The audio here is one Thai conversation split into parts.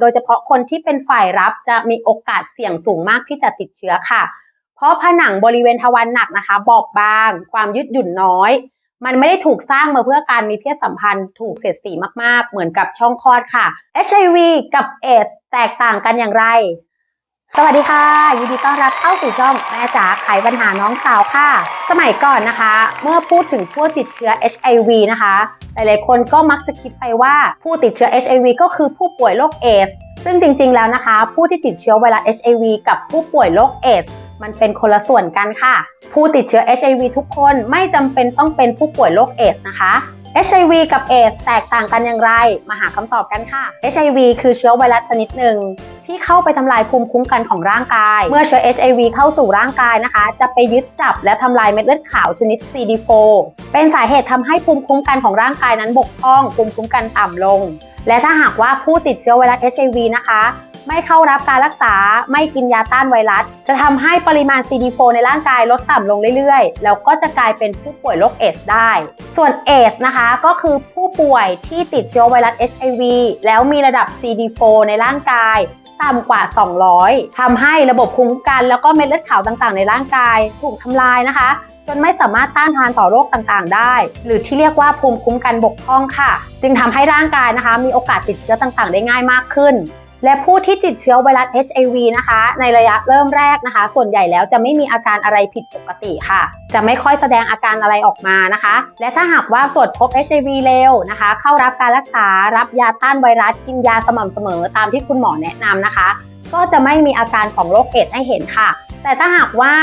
โดยเฉพาะคนที่เป็นฝ่ายรับจะมีโอกาสเสี่ยงสูงมากที่จะติดเชื้อค่ะ เพราะผนังบริเวณทวารหนักนะคะ บอบบาง ความยืดหยุ่นน้อย มันไม่ได้ถูกสร้างมาเพื่อการมีเพศสัมพันธ์ถูกเสียดสีมากๆ เหมือนกับช่องคลอดค่ะ HIV กับ AIDS แตกต่างกันอย่างไร สวัสดีค่ะ ยินดีต้อนรับเข้าสู่ช่องแม่จ๋าไขปัญหาน้องสาวค่ะ สมัยก่อนนะคะ เมื่อพูดถึงผู้ติดเชื้อ HIV นะคะ หลายๆคนก็มักจะคิดไปว่าผู้ติดเชื้อ HIV ก็คือผู้ป่วยโรคเอส ซึ่งจริงๆแล้วนะคะ ผู้ที่ติดเชื้อไวรัส HIV กับผู้ป่วยโรคเอส มันเป็นคนละส่วนกันค่ะ ผู้ติดเชื้อ HIV ทุกคนไม่จำเป็นต้องเป็นผู้ป่วยโรคเอสนะคะ HIV กับเอสแตกต่างกันอย่างไร มาหาคำตอบกันค่ะ HIV คือเชื้อไวรัสชนิดหนึ่ง ที่เข้าไปทำลายภูมิคุ้มกันของร่างกาย เมื่อเชื้อ HIV เข้าสู่ร่างกายนะคะ จะไปยึดจับและทำลายเม็ดเลือดขาวชนิด CD4 เป็นสาเหตุทำให้ภูมิคุ้มกันของร่างกายนั้นบกพร่อง ภูมิคุ้มกันต่ำลง และถ้าหากว่าผู้ติดเชื้อไวรัส HIV นะคะ ไม่เข้ารับการรักษา ไม่กินยาต้านไวรัส จะทำให้ปริมาณ CD4 ในร่างกายลดต่ำลงเรื่อยๆ แล้วก็จะกลายเป็นผู้ป่วยโรคเอสได้ ส่วนเอสนะคะก็คือผู้ป่วยที่ติดเชื้อไวรัส HIV แล้วมีระดับ CD4 ในร่างกายต่ำกว่า 200ทำให้ระบบภูมิคุ้มกัน แล้วก็เม็ดเลือดขาวต่างๆ ในร่างกาย ถูกทำลายนะคะ จนไม่สามารถต้านทานต่อโรคต่างๆ ได้ หรือที่เรียกว่าภูมิคุ้มกันบกพร่องค่ะ จึงทำให้ร่างกายนะคะ มีโอกาสติดเชื้อต่างๆ ได้ง่ายมากขึ้น และผู้ที่ติดเชื้อไวรัส HIV นะคะ ในระยะเริ่มแรกนะคะ ส่วนใหญ่แล้วจะไม่มีอาการอะไรผิดปกติค่ะ จะไม่ค่อยแสดงอาการอะไรออกมานะคะ และถ้าหากว่าตรวจพบ HIV เร็วนะคะ เข้ารับการรักษารับยาต้านไวรัสกินยาสม่ำเสมอตามที่คุณหมอแนะนำนะคะ ก็จะไม่มีอาการของโรคเอดส์ให้เห็นค่ะ แต่ถ้าหากว่า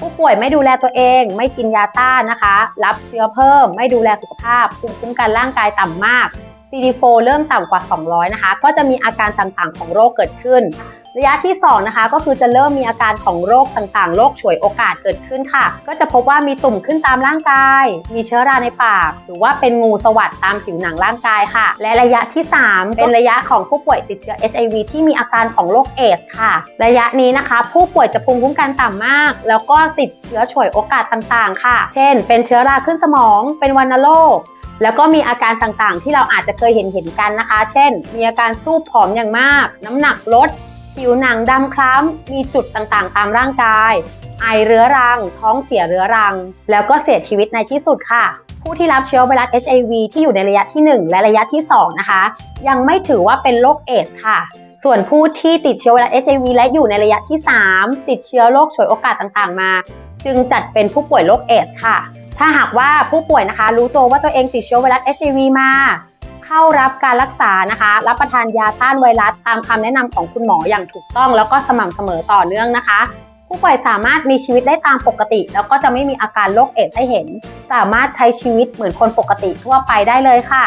ผู้ป่วยไม่ดูแลตัวเอง ไม่กินยาต้านนะคะ รับเชื้อเพิ่ม ไม่ดูแลสุขภาพภูมิคุ้มกันร่างกายต่ำมาก CD4 เริ่มต่ำกว่า 200 นะคะ ก็จะมีอาการต่างๆ ของโรคเกิดขึ้น ระยะที่ 2 นะคะ ก็คือจะเริ่มมีอาการของโรคต่างๆ โรคฉวยโอกาสเกิดขึ้นค่ะ ก็จะพบว่ามีตุ่มขึ้นตามร่างกาย มีเชื้อราในปาก หรือว่าเป็นงูสวัสดตามผิวหนังร่างกายค่ะ และระยะที่ 3 เป็นระยะของผู้ป่วยติดเชื้อ HIV ที่มีอาการของโรคเอสค่ะ ระยะนี้นะคะ ผู้ป่วยจะภูมิคุ้มกันต่ำมาก แล้วก็ติดเชื้อฉวยโอกาสต่างๆ ค่ะ เช่น เป็นเชื้อราขึ้นสมอง เป็นวัณโรค แล้วก็มีอาการต่างๆ ที่เราอาจจะเคยเห็นเห็นกันนะคะ เช่น มีอาการสู้ผอมอย่างมาก น้ำหนักลด ผิวหนังดำคล้ำ มีจุดต่างๆ ตามร่างกาย ไอเรื้อรัง ท้องเสียเรื้อรัง แล้วก็เสียชีวิตในที่สุดค่ะ ผู้ที่รับเชื้อไวรัส HIV ที่อยู่ในระยะที่ 1 และระยะที่ 2 นะคะ ยังไม่ถือว่าเป็นโรคเอสค่ะส่วนผู้ที่ติดเชื้อไวรัส HIV และอยู่ในระยะที่ 3 ติดเชื้อโรคฉวยโอกาสต่างๆ มา จึงจัดเป็นผู้ป่วยโรคเอสค่ะ ถ้าหากว่าผู้ป่วยนะคะ รู้ตัวว่าตัวเองติดเชื้อไวรัส HIV มา เข้ารับการรักษานะคะ รับประทานยาต้านไวรัสตามคำแนะนำของคุณหมออย่างถูกต้อง แล้วก็สม่ำเสมอต่อเนื่องนะคะ ผู้ป่วยสามารถมีชีวิตได้ตามปกติ แล้วก็จะไม่มีอาการโรคเอดส์ให้เห็น สามารถใช้ชีวิตเหมือนคนปกติทั่วไปได้เลยค่ะ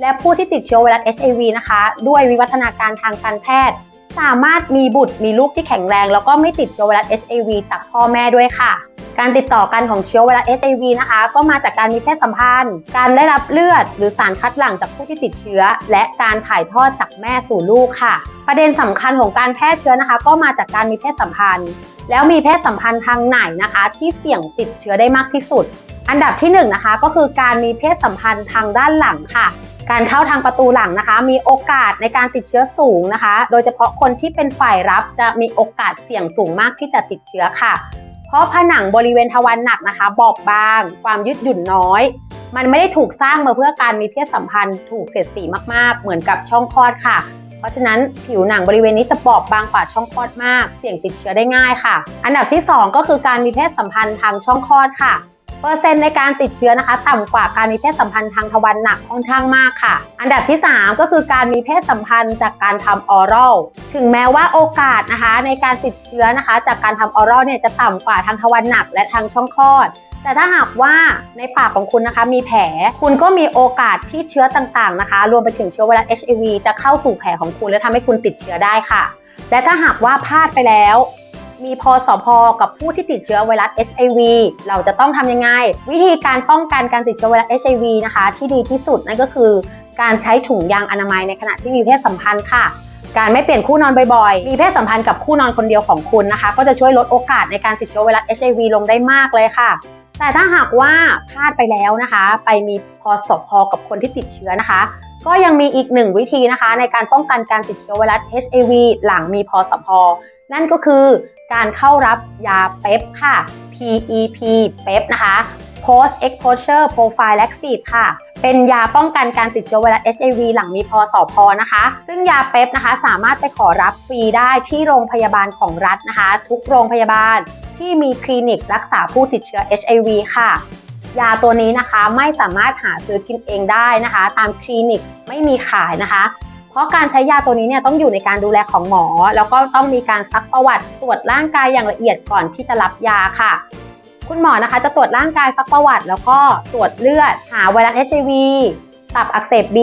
และผู้ที่ติดเชื้อไวรัส HIV นะคะ ด้วยวิวัฒนาการทางการแพทย์ สามารถมีบุตรมีลูกที่แข็งแรง แล้วก็ไม่ติดเชื้อไวรัส HIV จากพ่อแม่ด้วยค่ะ การติดต่อกันของเชื้อไวรัส HIV นะคะ ก็มาจากการมีเพศสัมพันธ์ การได้รับเลือด หรือสารคัดหลั่งจากผู้ที่ติดเชื้อ และการถ่ายทอดจากแม่สู่ลูกค่ะ ประเด็นสำคัญของการแพร่เชื้อนะคะ ก็มาจากการมีเพศสัมพันธ์ แล้วมีเพศสัมพันธ์ทางไหนนะคะ ที่เสี่ยงติดเชื้อได้มากที่สุด อันดับที่1นงนะคะก็คือการมีเพศสัมพันธ์ทางด้านหลังค่ะ การเข้าทางประตูหลังนะคะ มีโอกาสในการติดเชื้อสูงนะคะ โดยเฉพาะคนที่เป็นฝ่ายรับจะมีโอกาสเสี่ยงสูงมากที่จะติดเชื้อค่ะ เพราะผนังบริเวณทวารหนักนะคะ บอบบาง ความยืดหยุ่นน้อย มันไม่ได้ถูกสร้างมาเพื่อการมีเพศสัมพันธ์ถูกเสียดสีมากๆ เหมือนกับช่องคลอดค่ะเพราะฉะนั้นผิวหนังบริเวณนี้จะบอบบางกว่าช่องคลอดมาก เสี่ยงติดเชื้อได้ง่ายค่ะ อันดับที่ 2 ก็คือการมีเพศสัมพันธ์ทางช่องคลอดค่ะ เปอร์เซ็นต์ในการติดเชื้อนะคะต่ำกว่าการมีเพศสัมพันธ์ทางทวารหนักค่อนข้างมากค่ะ อันดับที่ 3 ก็คือการมีเพศสัมพันธ์จากการทำออรัลถึงแม้ว่าโอกาสนะคะในการติดเชื้อนะคะ จากการทำออรัลเนี่ยจะต่ำกว่าทางทวารหนักและทางช่องคลอดแต่ถ้าหากว่าในปากของคุณนะคะมีแผล คุณก็มีโอกาสที่เชื้อต่างๆนะคะ รวมไปถึงเชื้อไวรัส HIV จะเข้าสู่แผลของคุณและทำให้คุณติดเชื้อได้ค่ะ และถ้าหากว่าพลาดไปแล้ว มีพอสพกับผู้ที่ติดเชื้อไวรัส HIV เราจะต้องทำยังไง วิธีการป้องกันการติดเชื้อไวรัส HIV นะคะ ที่ดีที่สุดนั่นก็คือ การใช้ถุงยางอนามัยในขณะที่มีเพศสัมพันธ์ค่ะการไม่เปลี่ยนคู่นอนบ่อยๆ มีเพศสัมพันธ์กับคู่นอนคนเดียวของคุณนะคะ ก็จะช่วยลดโอกาสในการติดเชื้อไวรัส HIV ลงได้มากเลยค่ะ แต่ถ้าหากว่าพลาดไปแล้วนะคะ ไปมีพอสพกับคนที่ติดเชื้อนะคะ ก็ยังมีอีกหนึ่งวิธีนะคะ ในการป้องกันการติดเชื้อไวรัส HIV หลังมีพอสพนั่นก็คือ การเข้ารับยาเป๊ปค่ะ PEP เป๊ปนะคะ Post Exposure Prophylaxis ค่ะ เป็นยาป้องกันการติดเชื้อไวรัส HIV หลังมีพอสอพอนะคะ ซึ่งยาเป๊ปนะคะสามารถไปขอรับฟรีได้ที่โรงพยาบาลของรัฐนะคะ ทุกโรงพยาบาลที่มีคลินิกรักษาผู้ติดเชื้อ HIV ค่ะ ยาตัวนี้นะคะไม่สามารถหาซื้อกินเองได้นะคะ ตามคลินิกไม่มีขายนะคะ เพราะการใช้ยาตัวนี้เนี่ยต้องอยู่ในการดูแลของหมอ แล้วก็ต้องมีการซักประวัติตรวจร่างกายอย่างละเอียดก่อนที่จะรับยาค่ะ คุณหมอนะคะจะตรวจร่างกายซักประวัติ แล้วก็ตรวจเลือด หาไวรัส HIV ตับอักเสบ B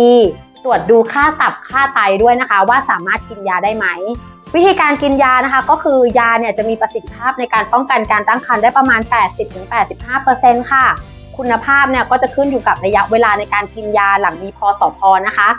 ตรวจดูค่าตับค่าไตด้วยนะคะ ว่าสามารถกินยาได้ไหม วิธีการกินยานะคะ ก็คือยาเนี่ยจะมีประสิทธิภาพในการป้องกันการตั้งครรภ์ได้ประมาณ 80-85%ค่ะ คุณภาพเนี่ยก็จะขึ้นอยู่กับระยะเวลาในการกินยาหลังมีพอสอพอนะคะ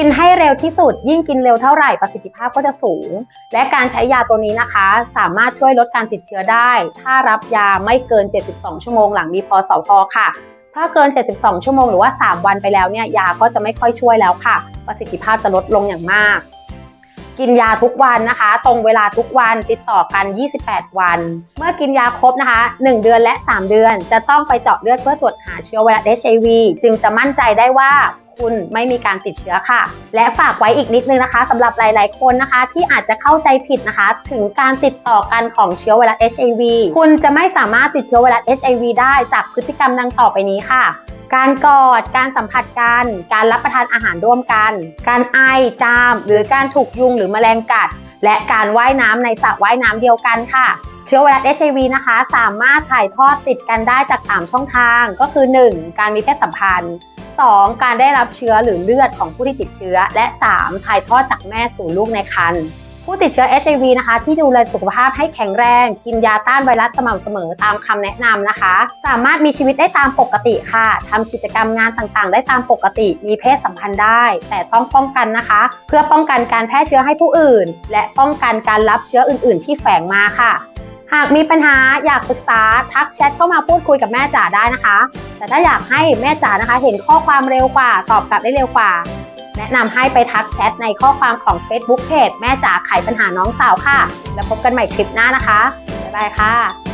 กินให้เร็วที่สุด ยิ่งกินเร็วเท่าไหร่ประสิทธิภาพก็จะสูง และการใช้ยาตัวนี้นะคะ สามารถช่วยลดการติดเชื้อได้ ถ้ารับยาไม่เกิน 72 ชั่วโมงหลังมีพอสอพอค่ะ ถ้าเกิน 72 ชั่วโมงหรือว่า 3 วันไปแล้วเนี่ยยาก็จะไม่ค่อยช่วยแล้วค่ะ ประสิทธิภาพจะลดลงอย่างมาก กินยาทุกวันนะคะ ตรงเวลาทุกวันติดต่อกัน 28 วัน เมื่อกินยาครบนะคะ 1 เดือนและ 3 เดือน จะต้องไปเจาะเลือดเพื่อตรวจหาเชื้อไวรัส HIV จึงจะมั่นใจได้ว่า คุณไม่มีการติดเชื้อค่ะ และฝากไว้อีกนิดนึงนะคะสำหรับหลาย ๆ คนนะคะ ที่อาจจะเข้าใจผิดนะคะ ถึงการติดต่อกันของเชื้อไวรัส HIV คุณจะไม่สามารถติดเชื้อไวรัส HIV ได้จากพฤติกรรมดังต่อไปนี้ค่ะการกอด การสัมผัสกัน การรับประทานอาหารร่วมกัน การไอ จาม หรือการถูกยุงหรือแมลงกัด และการว่ายน้ำในสระว่ายน้ำเดียวกันค่ะ เชื้อไวรัส HIV นะคะ สามารถถ่ายทอดติดกันได้จาก 3 ช่องทาง ก็คือ 1. การมีเพศสัมพันธ์ 2. การได้รับเชื้อหรือเลือดของผู้ที่ติดเชื้อ และ 3. ถ่ายทอดจากแม่สู่ลูกในครรภ์ผู้ติดเชื้อ HIV นะคะ ที่ดูแลสุขภาพให้แข็งแรง กินยาต้านไวรัสสม่ำเสมอตามคำแนะนำนะคะ สามารถมีชีวิตได้ตามปกติค่ะทำกิจกรรมงานต่างๆ ได้ตามปกติ มีเพศสัมพันธ์ได้ แต่ต้องป้องกันนะคะ เพื่อป้องกันการแพร่เชื้อให้ผู้อื่น และป้องกันการรับเชื้ออื่น ๆ ที่แฝงมาค่ะ หากมีปัญหาอยากปรึกษาทักแชทเข้ามาพูดคุยกับแม่จ๋าได้นะคะ แต่ถ้าอยากให้แม่จ๋านะคะ เห็นข้อความเร็วกว่า ตอบกลับได้เร็วกว่า แนะนำให้ไปทักแชทในข้อความของ Facebook Page แม่จ๋าไขปัญหาน้องสาวค่ะ แล้วพบกันใหม่คลิปหน้านะคะบ๊ายบายค่ะ